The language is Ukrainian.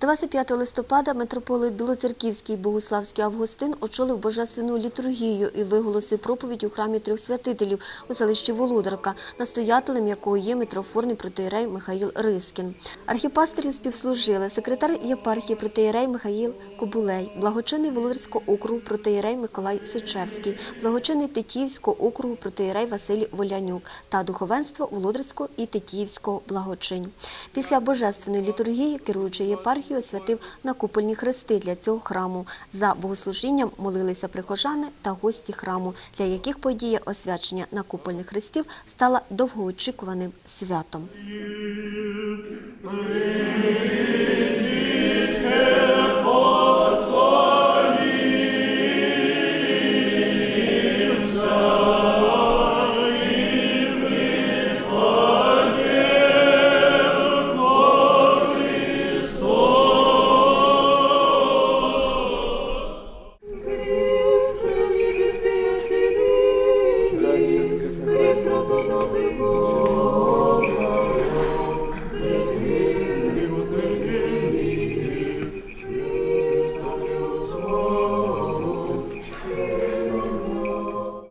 25 листопада митрополит Білоцерківський Богуславський Августин очолив божественну літургію і виголосив проповідь у храмі трьох святителів у селищі Володарка, настоятелем якого є митрофорний протиєрей Михаїл Рискін. Архіпастерів співслужили секретар єпархії протиєрей Михаїл Кобулей, благочинний Володарського округу протиєрей Миколай Сичевський, благочинний Тетіївського округу протиєрей Василій Волянюк та духовенство Володарського і Тетіївського благочинь. Після божественної літургії керуючий єпархією освятив накупольні хрести для цього храму. За богослужінням молилися прихожани та гості храму, для яких подія освячення накупольних хрестів стала довгоочікуваним святом. Господи Бог.